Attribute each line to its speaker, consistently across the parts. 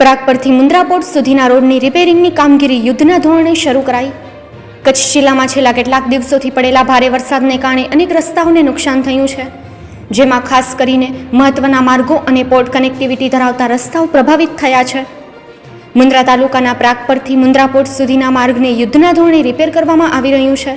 Speaker 1: પ્રાગ પરથી મુન્દ્રા પોર્ટ સુધીના રોડની રિપેરિંગની કામગીરી યુદ્ધના ધોરણે શરૂ કરાઈ. કચ્છ જિલ્લામાં છેલ્લા કેટલાક દિવસોથી પડેલા ભારે વરસાદને કારણે અનેક રસ્તાઓને નુકસાન થયું છે. જેમાં ખાસ કરીને મહત્વના માર્ગો અને પોર્ટ કનેક્ટિવિટી ધરાવતા રસ્તાઓ પ્રભાવિત થયા છે. મુન્દ્રા તાલુકાના પ્રાગ પરથી મુન્દ્રા પોર્ટ સુધીના માર્ગને યુદ્ધના ધોરણે રિપેર કરવામાં આવી રહ્યું છે.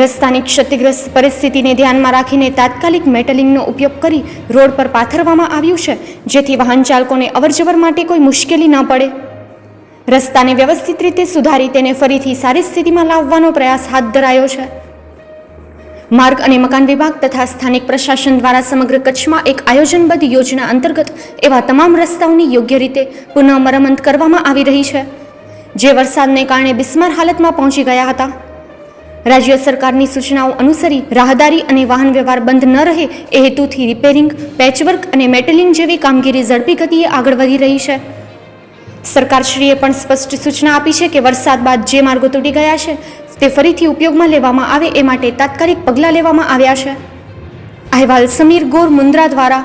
Speaker 1: રસ્તાની ક્ષતિગ્રસ્ત પરિસ્થિતિને ધ્યાનમાં રાખીને તાત્કાલિક મેટલિંગનો ઉપયોગ કરી રોડ પર પાથરવામાં આવ્યું છે, જેથી વાહન ચાલકોને અવરજવર માટે કોઈ મુશ્કેલી ન પડે. રસ્તાને વ્યવસ્થિત રીતે સુધારી તેને ફરીથી સારી સ્થિતિમાં લાવવાનો પ્રયાસ હાથ ધરાયો છે. માર્ગ અને મકાન વિભાગ તથા સ્થાનિક પ્રશાસન દ્વારા સમગ્ર કચ્છમાં એક આયોજનબદ્ધ યોજના અંતર્ગત એવા તમામ રસ્તાઓની યોગ્ય રીતે પુનઃ મરમ્મત કરવામાં આવી રહી છે, જે વરસાદને કારણે બિસ્માર હાલતમાં પહોંચી ગયા હતા. રાજ્ય સરકારની સૂચનાઓ અનુસરી રાહદારી અને વાહન વ્યવહાર બંધ ન રહે એ હેતુથી રિપેરિંગ, પેચવર્ક અને મેટલિંગ જેવી કામગીરી ઝડપી ગતિએ આગળ વધી રહી છે. સરકારશ્રીએ પણ સ્પષ્ટ સૂચના આપી છે કે વરસાદ બાદ જે માર્ગો તૂટી ગયા છે, તે ફરીથી ઉપયોગમાં લેવામાં આવે એ માટે તાત્કાલિક પગલાં લેવામાં આવ્યા છે. અહેવાલ સમીર ગોર મુન્દ્રા દ્વારા